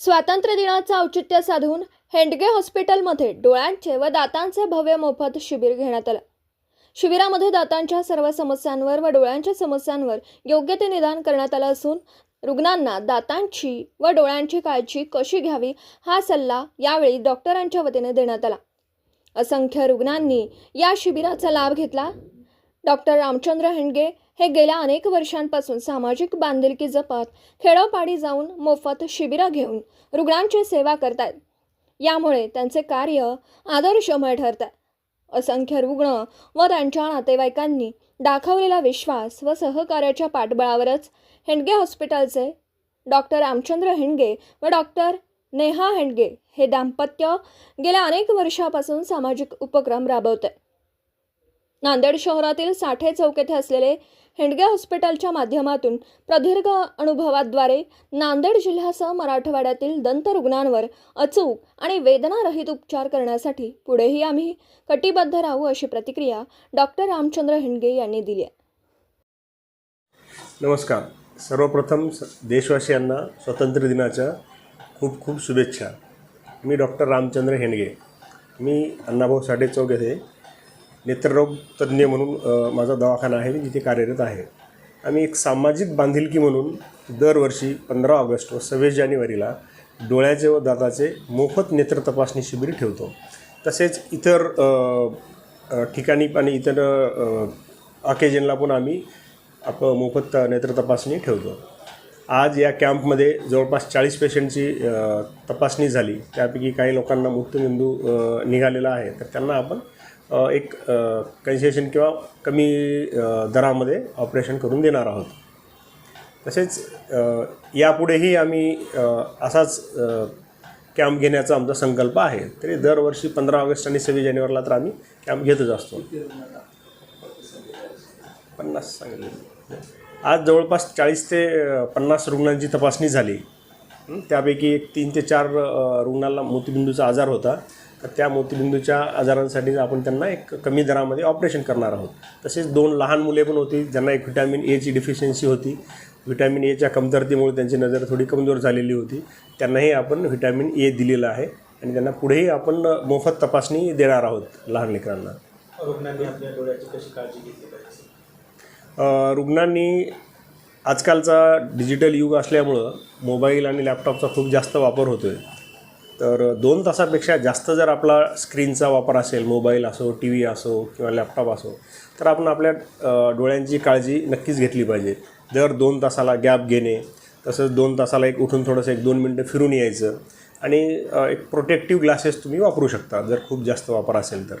स्वातंत्र्य दिनाचं औचित्य साधून हेंडगे हॉस्पिटलमध्ये डोळ्यांचे व दातांचे भव्य मोफत शिबिर घेण्यात आलं. शिबिरामध्ये दातांच्या सर्व समस्यांवर व डोळ्यांच्या समस्यांवर योग्य ते निदान करण्यात आलं असून रुग्णांना दातांची व डोळ्यांची काळजी कशी घ्यावी हा सल्ला यावेळी डॉक्टरांच्या वतीने देण्यात आला. असंख्य रुग्णांनी या शिबिराचा लाभ घेतला. डॉक्टर रामचंद्र हेंडगे हे गेल्या अनेक वर्षांपासून सामाजिक बांधिलकी जपत खेडोपाडी जाऊन मोफत शिबिरं घेऊन रुग्णांची सेवा करतायत. यामुळे त्यांचे कार्य आदर्शमय ठरत असंख्य रुग्ण व त्यांच्या नातेवाईकांनी दाखवलेला विश्वास व सहकार्याच्या पाठबळावरच हेंडगे हॉस्पिटलचे डॉक्टर रामचंद्र हेंडगे व डॉक्टर नेहा हेंडगे हे दाम्पत्य गेल्या अनेक वर्षापासून सामाजिक उपक्रम राबवत आहे नांदेड शहरातील साठे चौक येथे असलेले हेंडगे हॉस्पिटलच्या माध्यमातून प्रदीर्घ अनुभवाद्वारे नांदेड जिल्ह्यासह मराठवाड्यातील दंतरुग्णांवर अचूक आणि वेदनारहित उपचार करण्यासाठी पुढेही आम्ही कटिबद्ध राहू अशी प्रतिक्रिया डॉक्टर रामचंद्र हेंडगे यांनी दिली आहे. नमस्कार. सर्वप्रथम स देशवासियांना स्वातंत्र्य दिनाच्या खूप खूप शुभेच्छा. मी डॉक्टर रामचंद्र हेंडगे. मी अण्णाभाऊ साठे चौक येथे नेत्ररोग तज्ज्ञ म्हणून माझा दवाखाना आहे मी जिथे कार्यरत आहे. आम्ही एक सामाजिक बांधिलकी म्हणून दरवर्षी पंधरा ऑगस्ट व सव्वीस जानेवारीला डोळ्याचे व दाताचे मोफत नेत्र तपासणी शिबिर ठेवतो. तसेच इतर ठिकाणी आणि इतर ऑकेजनला पण आम्ही आप मोफत नेत्र तपासणी ठेवतो. आज या कॅम्पमध्ये जवळपास चाळीस पेशंटची तपासणी झाली. त्यापैकी काही लोकांना मूत्रबिंदू निघालेला आहे. तर त्यांना आपण एक कन्सेशन किंवा कमी दरामध्ये ऑपरेशन करून देणार आहोत. तसेच यापुढेही आम्ही असाच कॅम्प घेण्याचा आमचा संकल्प आहे. तरी दरवर्षी पंधरा ऑगस्ट आणि सव्वीस जानेवारीला तर आम्ही कॅम्प घेतच असतो. पन्नास सांगितले. आज जवळपास चाळीस ते पन्नास रुग्णांची तपासणी झाली. त्यापैकी एक तीन ते चार रुग्णाला मोतीबिंदूचा आजार होता. त्या मोतीबिंदूच्या आजारांसाठी आपण त्यांना एक कमी दरामध्ये ऑपरेशन करणार आहोत. तसेच दोन लहान मुले पण होती ज्यांना एक व्हिटॅमिन एची डिफिशियन्सी होती. व्हिटॅमिन एच्या कमतरतेमुळे त्यांची नजर थोडी कमजोर झालेली होती. त्यांनाही आपण व्हिटॅमिन ए दिलेलं आहे आणि त्यांना पुढेही आपण मोफत तपासणी देणार आहोत लहान लेकरांना. रुग्णांनी आपल्या डोळ्याची कशी काळजी घेतली पाहिजे? अ, रुग्णांनी आजकालचा डिजिटल युग असल्यामुळं मोबाईल आणि लॅपटॉपचा खूप जास्त वापर होतो आहे तर दोन तासापेक्षा जास्त जर आपला स्क्रीनचा वापर असेल मोबाईल असो टी व्ही असो किंवा लॅपटॉप असो तर आपण आपल्या डोळ्यांची काळजी नक्कीच घेतली पाहिजे. दर दोन तासाला गॅप घेणे तसंच दोन तासाला एक उठून थोडंसं एक दोन मिनटं फिरून यायचं आणि एक प्रोटेक्टिव्ह ग्लासेस तुम्ही वापरू शकता जर खूप जास्त वापर असेल तर.